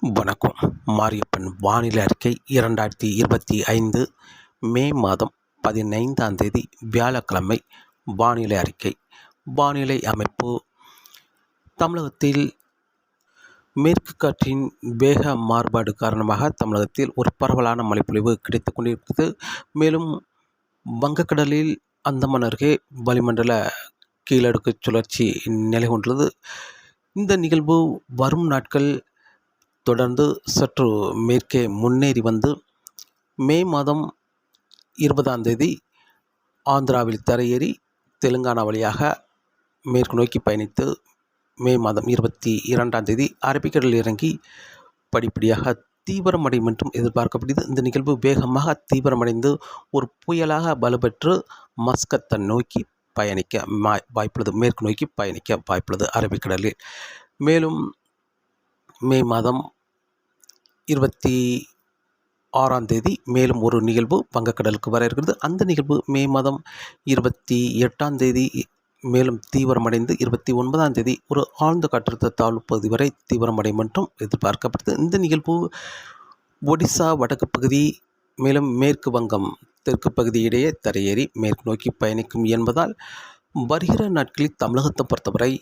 வணக்கம். மாரியப்பன் வானிலை அறிக்கை இரண்டாயிரத்தி இருபத்தி ஐந்து மே மாதம் பதினைந்தாம் தேதி வியாழக்கிழமை. வானிலை அறிக்கை. வானிலை அமைப்பு. தமிழகத்தில் மேற்கு காற்றின் வேக மாறுபாடு காரணமாக தமிழகத்தில் ஒரு பரவலான மழைப்பொழிவு கிடைத்து கொண்டிருக்கிறது. மேலும் வங்கக்கடலில் அந்தமான் அருகே வளிமண்டல கீழடுக்கு சுழற்சி நிலை கொண்டுள்ளது இந்த நிகழ்வு வரும் நாட்கள் தொடர்ந்து சற்று மேற்கே முன்னேறி வந்து மே மாதம் இருபதாம் தேதி ஆந்திராவில் தரையேறி தெலுங்கானா வழியாக மேற்கு நோக்கி பயணித்து மே மாதம் இருபத்தி இரண்டாம் தேதி அரபிக்கடலில் இறங்கி படிப்படியாக தீவிரமடையும் என்றும் எதிர்பார்க்கப்படுகிறது. இந்த நிகழ்வு வேகமாக தீவிரமடைந்து ஒரு புயலாக வலுப்பெற்று மஸ்கத்தை நோக்கி பயணிக்க வாய்ப்புள்ளது. மேற்கு நோக்கி பயணிக்க வாய்ப்புள்ளது அரபிக்கடலில். மேலும் மே மாதம் இருபத்தி ஆறாம் தேதி மேலும் ஒரு நிகழ்வு வங்கக்கடலுக்கு வர இருக்கிறது. அந்த நிகழ்வு மே மாதம் இருபத்தி எட்டாம் தேதி மேலும் தீவிரமடைந்து இருபத்தி ஒன்பதாம் தேதி ஒரு ஆழ்ந்த காற்றழுத்த தாழ்வு பகுதி வரை தீவிரமடையும் என்றும் எதிர்பார்க்கப்படுது. இந்த நிகழ்வு ஒடிசா வடக்கு பகுதி மேலும் மேற்கு வங்கம் தெற்கு பகுதி இடையே தரையேறி மேற்கு நோக்கி பயணிக்கும் என்பதால் வருகிற நாட்களில் தமிழகத்தை பொறுத்தவரை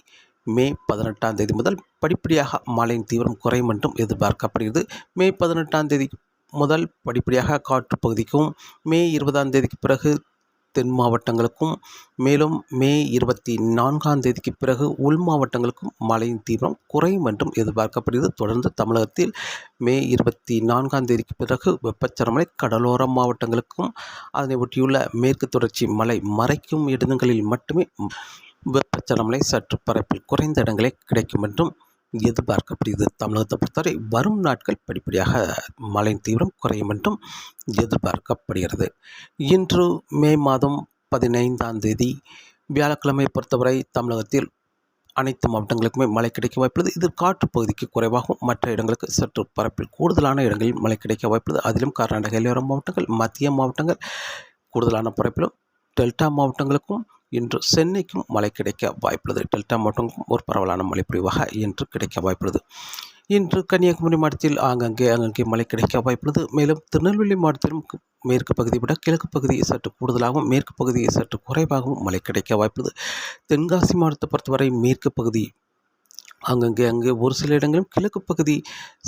மே பதினெட்டாம் தேதி முதல் படிப்படியாக மழையின் தீவிரம் குறையும் என்றும் எதிர்பார்க்கப்படுகிறது. மே பதினெட்டாம் தேதி முதல் படிப்படியாக காற்று பகுதிக்கும் மே இருபதாம் தேதிக்கு பிறகு தென் மாவட்டங்களுக்கும் மேலும் மே இருபத்தி நான்காம் தேதிக்கு பிறகு உள் மாவட்டங்களுக்கும் மழையின் தீவிரம் குறையும் என்றும் எதிர்பார்க்கப்படுகிறது. தொடர்ந்து தமிழகத்தில் மே இருபத்தி நான்காம் தேதிக்கு பிறகு வெப்பச்சரமலை கடலோர மாவட்டங்களுக்கும் அதனை ஒட்டியுள்ள மேற்கு தொடர்ச்சி மலை மறைக்கும் இடங்களில் மட்டுமே வெப்பச்சலமலை சற்று பரப்பில் குறைந்த இடங்களே கிடைக்கும் என்றும் எதிர்பார்க்கப்படுகிறது. தமிழகத்தை பொறுத்தவரை வரும் நாட்கள் படிப்படியாக மழையின் தீவிரம் குறையும் என்றும் எதிர்பார்க்கப்படுகிறது. இன்று மே மாதம் பதினைந்தாம் தேதி வியாழக்கிழமை பொறுத்தவரை தமிழகத்தில் அனைத்து மாவட்டங்களுக்குமே மழை கிடைக்க வாய்ப்புள்ளது. இது காற்று பகுதிக்கு குறைவாகவும் மற்ற இடங்களுக்கு சற்று பரப்பில் கூடுதலான இடங்களில் மழை கிடைக்க வாய்ப்புள்ளது. அதிலும் கர்நாடக எல்லையோர மாவட்டங்கள் மத்திய மாவட்டங்கள் கூடுதலான பரப்பிலும் டெல்டா மாவட்டங்களுக்கும் இன்று சென்னைக்கும் மழை கிடைக்க வாய்ப்புள்ளது. டெல்டா மாவட்டங்களுக்கும் ஒரு பரவலான மழை பொழிவாக இன்று கிடைக்க வாய்ப்புள்ளது. இன்று கன்னியாகுமரி மாவட்டத்தில் ஆங்கங்கே அங்கங்கே மழை கிடைக்க வாய்ப்புள்ளது. மேலும் திருநெல்வேலி மாவட்டத்திலும் மேற்கு பகுதியை விட கிழக்கு பகுதியை சற்று கூடுதலாகவும் மேற்கு பகுதியை சற்று குறைவாகவும் மழை கிடைக்க வாய்ப்புள்ளது. தென்காசி மாவட்டத்தை பொறுத்தவரை மேற்கு பகுதி அங்கங்கே அங்கே ஒரு சில இடங்களிலும் கிழக்கு பகுதி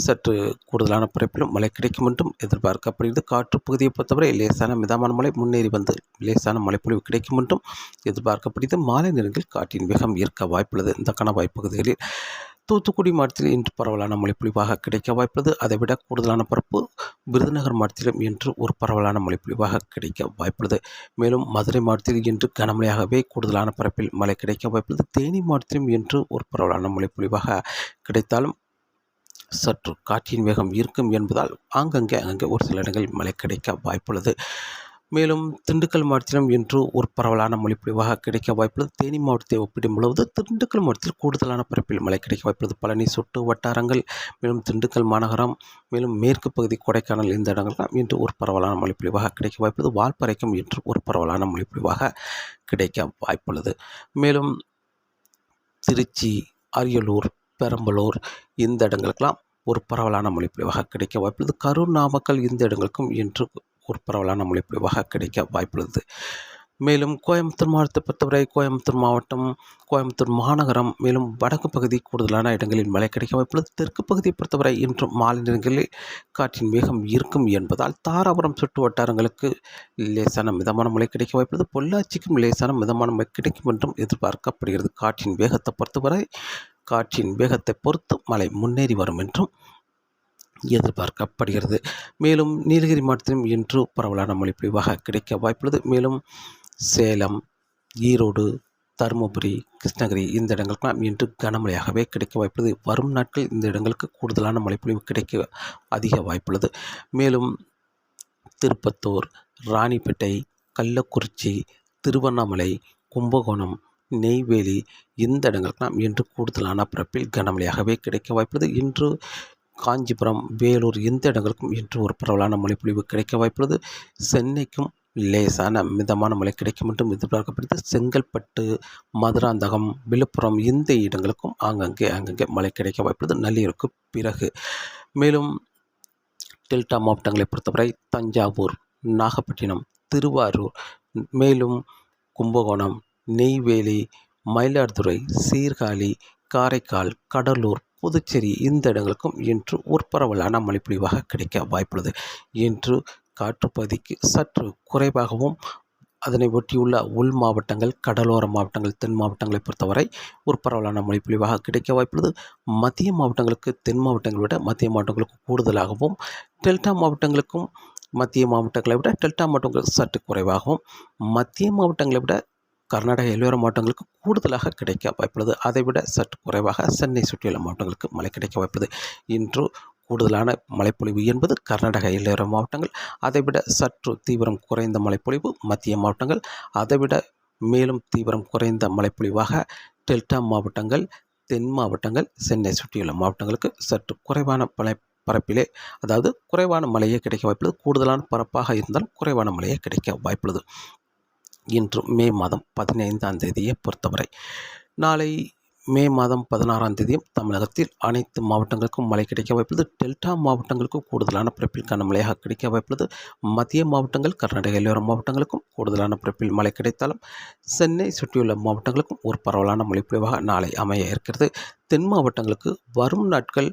சற்று கூடுதலான பரப்பிலும் மழை கிடைக்கும் என்றும் எதிர்பார்க்கப்படுகிறது. காற்று பகுதியை பொறுத்தவரை லேசான மிதமான மழை முன்னேறி வந்து லேசான மழைப்பொழிவு கிடைக்கும் என்றும் எதிர்பார்க்கப்படுகிறது. மாலை நேரங்களில் காற்றின் வேகம் இருக்க வாய்ப்புள்ளது. இந்த கணவாய் பகுதிகளில் தூத்துக்குடி மாவட்டத்தில் இன்று பரவலான மழைப்பொழிவாக கிடைக்க வாய்ப்புள்ளது. அதைவிட கூடுதலான பரப்பு விருதுநகர் மாவட்டத்திலும் இன்று ஒரு பரவலான மழைப்பொழிவாக கிடைக்க வாய்ப்புள்ளது. மேலும் மதுரை மாவட்டத்தில் இன்று கனமழையாகவே கூடுதலான பரப்பில் மழை கிடைக்க வாய்ப்புள்ளது. தேனி மாவட்டத்திலும் இன்று ஒரு பரவலான மழைப்பொழிவாக கிடைத்தாலும் சற்று காற்றின் வேகம் இருக்கும் என்பதால் ஆங்கங்கே அங்கங்கே ஒரு சில இடங்களில் மழை கிடைக்க வாய்ப்புள்ளது. மேலும் திண்டுக்கல் மாவட்டத்திலும் இன்று ஒரு பரவலான மொழிப்பொழிவாக கிடைக்க வாய்ப்புள்ளது. தேனி மாவட்டத்தை ஒப்பிடும் பொழுது திண்டுக்கல் மாவட்டத்தில் கூடுதலான பரப்பில் மழை கிடைக்க வாய்ப்புள்ளது. பழனி சுட்டு வட்டாரங்கள் மேலும் திண்டுக்கல் மாநகரம் மேலும் மேற்கு பகுதி கொடைக்கானல் இந்த இடங்கள்லாம் இன்று ஒரு பரவலான மொழிப்பொழிவாக கிடைக்க வாய்ப்புள்ளது. வால்பறைக்கும் இன்று ஒரு பரவலான மொழிப்பொழிவாக கிடைக்க வாய்ப்புள்ளது. மேலும் திருச்சி அரியலூர் பெரம்பலூர் இந்த இடங்களுக்கெல்லாம் ஒரு பரவலான மொழிப்பொழிவாக கிடைக்க வாய்ப்புள்ளது. கரூர் நாமக்கல் இந்த இடங்களுக்கும் இன்று ஒரு பரவலான மொழிப்பொழிவாக கிடைக்க வாய்ப்புள்ளது. மேலும் கோயம்புத்தூர் மாவட்டத்தை பொறுத்தவரை கோயம்புத்தூர் மாவட்டம் கோயம்புத்தூர் மாநகரம் மேலும் வடக்கு பகுதி கூடுதலான இடங்களில் மழை கிடைக்க வாய்ப்புள்ளது. தெற்கு பகுதியை பொறுத்தவரை இன்றும் மாலை நேரங்களில் காற்றின் வேகம் இருக்கும் என்பதால் தாராபுரம் சுற்று வட்டாரங்களுக்கு லேசான மிதமான மழை கிடைக்க வாய்ப்புள்ளது. பொள்ளாச்சிக்கும் லேசான மிதமான மழை கிடைக்கும் என்றும் எதிர்பார்க்கப்படுகிறது. காற்றின் வேகத்தை பொறுத்தவரை காற்றின் வேகத்தை பொறுத்து மழை முன்னேறி வரும் என்றும் எதிர்பார்க்கப்படுகிறது. மேலும் நீலகிரி மாவட்டத்திலும் இன்று பரவலான மொழிப்பொழிவாக கிடைக்க வாய்ப்புள்ளது. மேலும் சேலம் ஈரோடு தருமபுரி கிருஷ்ணகிரி இந்த இடங்களுக்கெல்லாம் இன்று கனமழையாகவே கிடைக்க வாய்ப்புள்ளது. வரும் நாட்கள் இந்த இடங்களுக்கு கூடுதலான மழைப்பொழிவு கிடைக்க அதிக வாய்ப்புள்ளது. மேலும் திருப்பத்தூர் ராணிப்பேட்டை கள்ளக்குறிச்சி திருவண்ணாமலை கும்பகோணம் நெய்வேலி இந்த இடங்களுக்கெல்லாம் இன்று கூடுதலான பரப்பில் கனமழையாகவே கிடைக்க வாய்ப்புள்ளது. இன்று காஞ்சிபுரம் வேலூர் இந்த இடங்களுக்கும் இன்று ஒரு பரவலான மழைப்பொழிவு கிடைக்க வாய்ப்புள்ளது. சென்னைக்கும் லேசான மிதமான மழை கிடைக்கும் என்றும் எதிர்பார்க்கப்படுது செங்கல்பட்டு மதுராந்தகம் விழுப்புரம் இந்த இடங்களுக்கும் ஆங்கங்கே அங்கங்கே மழை கிடைக்க வாய்ப்புள்ளது. நள்ளிரவுக்கு பிறகு. மேலும் டெல்டா மாவட்டங்களை பொறுத்தவரை தஞ்சாவூர் நாகப்பட்டினம் திருவாரூர் மேலும் கும்பகோணம் நெய்வேலி மயிலாடுதுறை சீர்காழி காரைக்கால் கடலூர் புதுச்சேரி இந்த இடங்களுக்கும் இன்று ஒரு பரவலான மழைப்பொழிவாக கிடைக்க வாய்ப்புள்ளது. இன்று காற்றுப்பகுதிக்கு சற்று குறைவாகவும் அதனை ஒட்டியுள்ள உள் மாவட்டங்கள் கடலோர மாவட்டங்கள் தென் மாவட்டங்களை பொறுத்தவரை ஒரு பரவலான மழைப்பொழிவாக கிடைக்க வாய்ப்புள்ளது. மத்திய மாவட்டங்களுக்கு தென் மாவட்டங்களை விட மத்திய மாவட்டங்களுக்கு கூடுதலாகவும் டெல்டா மாவட்டங்களுக்கும் மத்திய மாவட்டங்களை விட டெல்டா மாவட்டங்களுக்கு சற்று குறைவாகவும் மத்திய மாவட்டங்களை விட கர்நாடக எல்லையோர மாவட்டங்களுக்கு கூடுதலாக கிடைக்க வாய்ப்புள்ளது. அதைவிட சற்று குறைவாக சென்னை சுற்றியுள்ள மாவட்டங்களுக்கு மழை கிடைக்க வாய்ப்புள்ளது. இன்று கூடுதலான மழைப்பொழிவு என்பது கர்நாடக எல்லையோர மாவட்டங்கள். அதைவிட சற்று தீவிரம் குறைந்த மழைப்பொழிவு மத்திய மாவட்டங்கள். அதைவிட மேலும் தீவிரம் குறைந்த மழைப்பொழிவாக டெல்டா மாவட்டங்கள் தென் மாவட்டங்கள் சென்னை சுற்றியுள்ள மாவட்டங்களுக்கு சற்று குறைவான மழை பரப்பிலே அதாவது குறைவான மழையே கிடைக்க வாய்ப்புள்ளது. கூடுதலான பரப்பாக இருந்தாலும் குறைவான மழையே கிடைக்க வாய்ப்புள்ளது. இன்று மே மாதம் பதினைந்தாம் தேதியை பொறுத்தவரை. நாளை மே மாதம் பதினாறாம் தேதியும் தமிழகத்தில் அனைத்து மாவட்டங்களுக்கும் மழை கிடைக்க வாய்ப்புள்ளது. டெல்டா மாவட்டங்களுக்கும் கூடுதலான பிறப்பில் கனமழையாக கிடைக்க வாய்ப்புள்ளது. மத்திய மாவட்டங்கள் கர்நாடக எல்லோர மாவட்டங்களுக்கும் கூடுதலான பிறப்பில் மழை கிடைத்தாலும் சென்னை சுற்றியுள்ள மாவட்டங்களுக்கும் ஒரு பரவலான மழைப்பொழிவாக நாளை அமைய இருக்கிறது. தென் மாவட்டங்களுக்கு வரும் நாட்கள்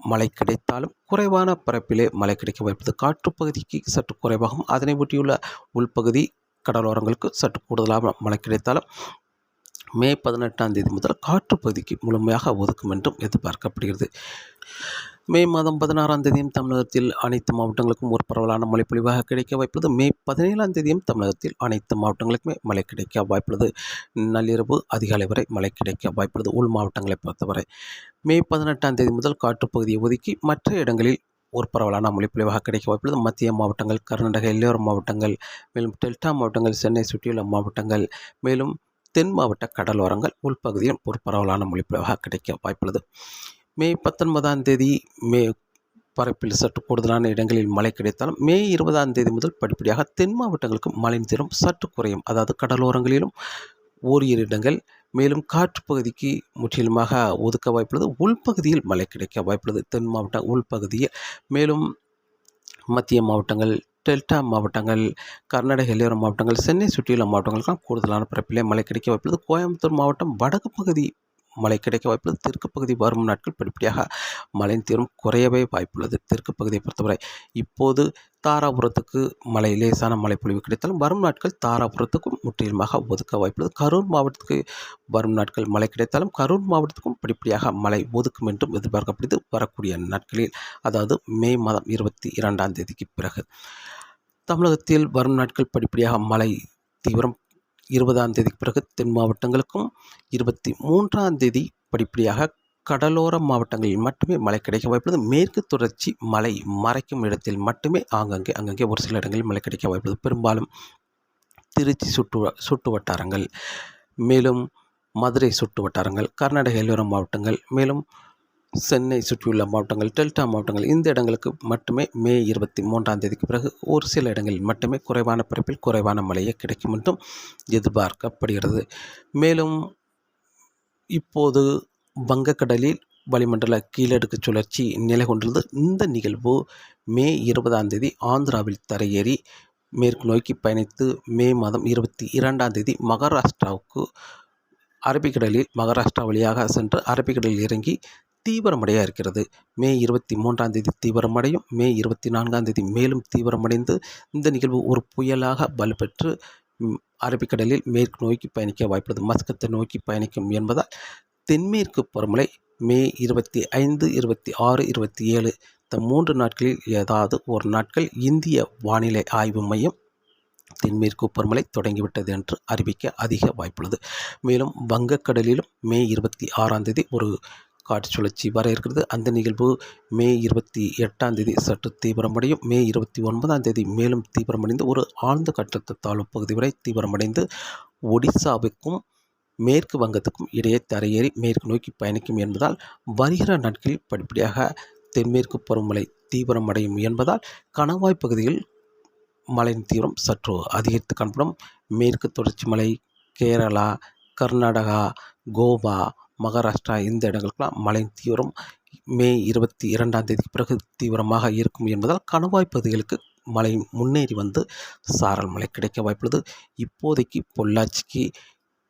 மழை கிடைத்தாலும் குறைவான பரப்பிலே மழை கிடைக்க வாய்ப்புள்ளது. காற்றுப்பகுதிக்கு சற்று குறைவாகவும் அதனை ஒட்டியுள்ள உள்பகுதி கடலோரங்களுக்கு சற்று கூடுதலாக மழை கிடைத்தாலும் மே பதினெட்டாம் தேதி முதல் காற்றுப்பகுதிக்கு முழுமையாக ஒதுக்கும் என்றும் எதிர்பார்க்கப்படுகிறது. மே மாதம் பதினாறாம் தேதியும் தமிழகத்தில் அனைத்து மாவட்டங்களுக்கும் ஒரு பரவலான மழைப்பொழிவாக கிடைக்க வாய்ப்புள்ளது. மே பதினேழாம் தேதியும் தமிழகத்தில் அனைத்து மாவட்டங்களுக்குமே மழை கிடைக்க வாய்ப்புள்ளது. நள்ளிரவு அதிகாலை வரை மழை கிடைக்க வாய்ப்புள்ளது. உள் மாவட்டங்களை பொறுத்தவரை மே பதினெட்டாம் தேதி முதல் காற்றுப்பகுதியை ஒதுக்கி மற்ற இடங்களில் ஒரு பரவலான மொழிப்பொழிவாக கிடைக்க வாய்ப்புள்ளது மத்திய மாவட்டங்கள் கர்நாடக எல்லையோர மாவட்டங்கள் மேலும் டெல்டா மாவட்டங்கள் சென்னை சுற்றியுள்ள மாவட்டங்கள் மேலும் தென் மாவட்ட கடலோரங்கள் உள்பகுதியில் ஒரு பரவலான மொழிப்பொழிவாக கிடைக்க வாய்ப்புள்ளது மே பத்தொன்பதாம் தேதி மே பரப்பில் சற்று கூடுதலான இடங்களில் மழை கிடைத்தாலும் மே இருபதாம் தேதி முதல் படிப்படியாக தென் மாவட்டங்களுக்கு மழையின் தீரம் சற்று குறையும். அதாவது கடலோரங்களிலும் ஓரிரு இடங்கள் மேலும் காற்று பகுதிக்கு முற்றிலுமாக ஒதுக்க வாய்ப்புள்ளது. உள்பகுதியில் மழை கிடைக்க வாய்ப்புள்ளது. தென் மாவட்ட உள்பகுதியில் மேலும் மத்திய மாவட்டங்கள் டெல்டா மாவட்டங்கள் கர்நாடக எல்லையோர மாவட்டங்கள் சென்னை சுற்றியுள்ள மாவட்டங்களுக்கெல்லாம் கூடுதலான பரப்பிலே மழை கிடைக்க வாய்ப்புள்ளது. கோயம்புத்தூர் மாவட்டம் வடக்கு பகுதி மழை கிடைக்க வாய்ப்புள்ளது தெற்கு பகுதி வரும் நாட்கள் படிப்படியாக மழையின் தீவிரம் குறையவே வாய்ப்புள்ளது. தெற்கு பகுதியை பொறுத்தவரை இப்போது தாராபுரத்துக்கு மழை லேசான மழை பொழிவு கிடைத்தாலும் வரும் நாட்கள் தாராபுரத்துக்கும் முற்றிலுமாக ஒதுக்க வாய்ப்புள்ளது. கரூர் மாவட்டத்துக்கு வரும் நாட்கள் மழை கிடைத்தாலும் கரூர் மாவட்டத்துக்கும் படிப்படியாக மழை ஒதுக்கும் என்றும் எதிர்பார்க்கப்படுது வரக்கூடிய நாட்களில் அதாவது மே மாதம் இருபத்தி இரண்டாம் தேதிக்கு பிறகு தமிழகத்தில் வரும் நாட்கள் படிப்படியாக மழை தீவிரம் இருபதாம் தேதிக்கு பிறகு தென் மாவட்டங்களுக்கும் இருபத்தி மூன்றாம் தேதி படிப்படியாக கடலோர மாவட்டங்களில் மட்டுமே மழை கிடைக்க வாய்ப்புள்ளது மேற்கு தொடர்ச்சி மழை மறைக்கும் இடத்தில் மட்டுமே ஆங்கங்கே அங்கங்கே ஒரு சில இடங்களில் மழை கிடைக்க வாய்ப்புள்ளது பெரும்பாலும் திருச்சி சுற்று சுற்று வட்டாரங்கள் மேலும் மதுரை சுற்று வட்டாரங்கள் கர்நாடக எல்லோர மாவட்டங்கள் மேலும் சென்னை சுற்றியுள்ள மாவட்டங்கள் டெல்டா மாவட்டங்கள் இந்த இடங்களுக்கு மட்டுமே மே இருபத்தி மூன்றாம் தேதிக்கு பிறகு ஒரு சில இடங்களில் மட்டுமே குறைவான பரப்பில் குறைவான மழையே கிடைக்கும் என்றும் எதிர்பார்க்கப்படுகிறது. மேலும் இப்போது வங்கக்கடலில் வளிமண்டல கீழடுக்கு சுழற்சி நிலை கொண்டுள்ளது இந்த நிகழ்வு மே இருபதாம் தேதி ஆந்திராவில் தரையேறி மேற்கு நோக்கி பயணித்து மே மாதம் இருபத்தி இரண்டாம் தேதி மகாராஷ்டிராவுக்கு அரபிக்கடலில் மகாராஷ்டிரா வழியாக சென்று அரபிக்கடலில் இறங்கி தீவிரமடைய இருக்கிறது. மே இருபத்தி மூன்றாம் தேதி தீவிரமடையும். மே இருபத்தி நான்காம் தேதி மேலும் தீவிரமடைந்து இந்த நிகழ்வு ஒரு புயலாக வலுப்பெற்று அரபிக்கடலில் மேற்கு நோக்கி பயணிக்க வாய்ப்புள்ளது. மஸ்கத்தை நோக்கி பயணிக்கும் என்பதால் தென்மேற்கு பருவமழை மே இருபத்தி ஐந்து இருபத்தி ஆறு இருபத்தி ஏழு இந்த மூன்று நாட்களில் ஏதாவது ஒரு நாட்கள் இந்திய வானிலை ஆய்வு மையம் தென்மேற்கு பருவமழை தொடங்கிவிட்டது என்று அறிவிக்க அதிக வாய்ப்புள்ளது. மேலும் வங்கக்கடலிலும் மே இருபத்தி ஆறாம் தேதி ஒரு காற்று சுழற்சி வர இருக்கிறது. அந்த நிகழ்வு மே இருபத்தி எட்டாம் தேதி சற்று தீவிரமடையும். மே இருபத்தி ஒன்பதாம் தேதி மேலும் தீவிரமடைந்து ஒரு ஆழ்ந்த கட்டத்து தாழ்வு பகுதி வரை தீவிரமடைந்து ஒடிசாவுக்கும் மேற்கு வங்கத்துக்கும் இடையே தரையேறி மேற்கு நோக்கி பயணிக்கும் என்பதால் வருகிற நாட்களில் படிப்படியாக தென்மேற்கு பருவமழை தீவிரமடையும் என்பதால் கணவாய் பகுதியில் மழையின் தீவிரம் சற்று அதிகரித்து காணப்படும். மேற்கு தொடர்ச்சி மலை கேரளா கர்நாடகா கோவா மகாராஷ்டிரா இந்த இடங்களுக்கெல்லாம் மழையின் தீவிரம் மே இருபத்தி இரண்டாம் தேதிக்கு பிறகு தீவிரமாக இருக்கும் என்பதால் கணவாய் பகுதிகளுக்கு மழை முன்னேறி வந்து சாரல் மழை கிடைக்க வாய்ப்புள்ளது. இப்போதைக்கு பொள்ளாச்சிக்கு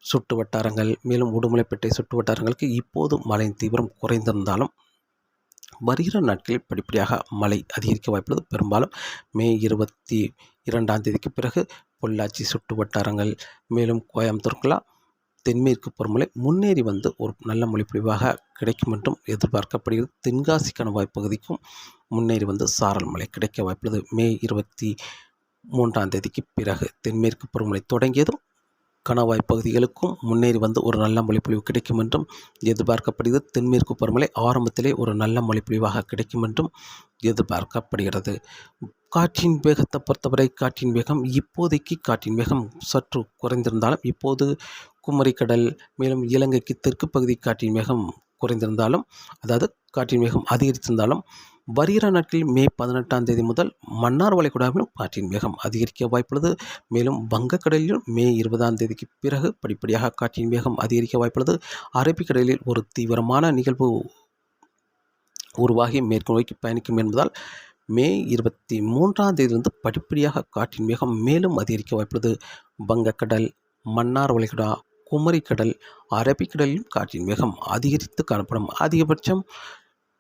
சுட்டு வட்டாரங்கள் மேலும் உடுமலைப்பேட்டை சுட்டு வட்டாரங்களுக்கு இப்போது மழையின் தீவிரம் குறைந்திருந்தாலும் வருகிற நாட்களில் படிப்படியாக மழை அதிகரிக்க வாய்ப்புள்ளது. பெரும்பாலும் மே இருபத்தி இரண்டாம் தேதிக்கு பிறகு பொள்ளாச்சி சுட்டு வட்டாரங்கள் மேலும் கோயம்புத்தூர்க்கெல்லாம் தென்மேற்கு பருவமழை முன்னேறி வந்து ஒரு நல்ல மொழிப்பொழிவாக கிடைக்கும் என்றும் எதிர்பார்க்கப்படுகிறது. தென்காசி கணவாய் பகுதிக்கும் முன்னேறி வந்து சாரல் மழை கிடைக்க வாய்ப்புள்ளது. மே இருபத்தி மூன்றாம் தேதிக்கு பிறகு தென்மேற்கு பருவமழை தொடங்கியதும் கணவாய் பகுதிகளுக்கும் முன்னேறி வந்து ஒரு நல்ல மொழிப்பொழிவு கிடைக்கும் என்றும் எதிர்பார்க்கப்படுகிறது. தென்மேற்கு பருவமழை ஆரம்பத்திலே ஒரு நல்ல மொழிப்பொழிவாக கிடைக்கும் என்றும் எதிர்பார்க்கப்படுகிறது. காற்றின் வேகத்தை பொறுத்தவரை காற்றின் வேகம் இப்போதைக்கு காற்றின் வேகம் சற்று குறைந்திருந்தாலும் இப்போது குமரிக்கடல் மேலும் இலங்கைக்கு தெற்கு பகுதி காற்றின் வேகம் குறைந்திருந்தாலும் அதாவது காற்றின் வேகம் அதிகரித்திருந்தாலும் வருகிற நாட்களில் மே பதினெட்டாம் தேதி முதல் மன்னார் வளைகுடாவிலும் காற்றின் வேகம் அதிகரிக்க வாய்ப்புள்ளது. மேலும் வங்கக்கடலிலும் மே இருபதாம் தேதிக்கு பிறகு படிப்படியாக காற்றின் வேகம் அதிகரிக்க வாய்ப்புள்ளது. அரபிக்கடலில் ஒரு தீவிரமான நிகழ்வு உருவாகி மேற்கு நோக்கி பயணிக்கும் என்பதால் மே இருபத்தி மூன்றாம் தேதியிலிருந்து படிப்படியாக காற்றின் வேகம் மேலும் அதிகரிக்க வாய்ப்புள்ளது. வங்கக்கடல் மன்னார் வளைகுடா குமரிக்கடல் அரபிக்கடலிலும் காற்றின் வேகம் அதிகரித்து காணப்படும். அதிகபட்சம்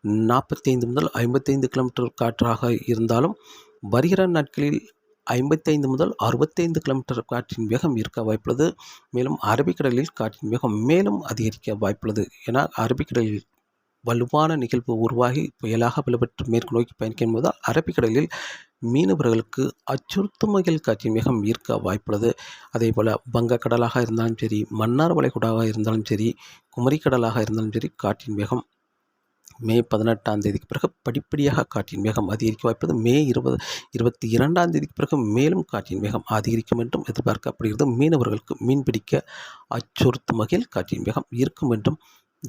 நாற்பத்தைந்து முதல் ஐம்பத்தைந்து கிலோமீட்டர் காற்றாக இருந்தாலும் வருகிற நாட்களில் ஐம்பத்தைந்து முதல் அறுபத்தைந்து கிலோமீட்டர் காற்றின் வேகம் இருக்க வாய்ப்புள்ளது. மேலும் அரபிக்கடலில் காற்றின் வேகம் மேலும் அதிகரிக்க வாய்ப்புள்ளது. ஏன்னா அரபிக்கடலில் வலுவான நிகழ்வு உருவாகி புயலாக வலுப்பெற்று மேற்கு நோக்கி பயணிக்கும் அரபிக்கடலில் மீனவர்களுக்கு அச்சுறுத்தும் வகையில் காற்றின் வேகம் ஈர்க்க வாய்ப்புள்ளது. அதே போல் வங்கக்கடலாக இருந்தாலும் சரி மன்னார் வளைகுடாவாக இருந்தாலும் சரி குமரிக்கடலாக இருந்தாலும் சரி காற்றின் வேகம் மே பதினெட்டாம் தேதிக்கு பிறகு படிப்படியாக காற்றின் வேகம் அதிகரிக்க வாய்ப்பது மே இருபது இருபத்தி இரண்டாம் தேதிக்கு பிறகு மேலும் காற்றின் வேகம் அதிகரிக்கும் என்றும் எதிர்பார்க்கப்படுகிறது. மீனவர்களுக்கு மீன்பிடிக்க அச்சுறுத்தும் வகையில் காற்றின் வேகம் இருக்கும் என்றும்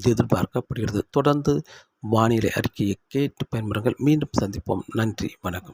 எதிர்பார்க்கப்படுகிறது. தொடர்ந்து வானிலை அறிக்கையை கேட்டு பயன்பெறுங்கள். மீண்டும் சந்திப்போம். நன்றி. வணக்கம்.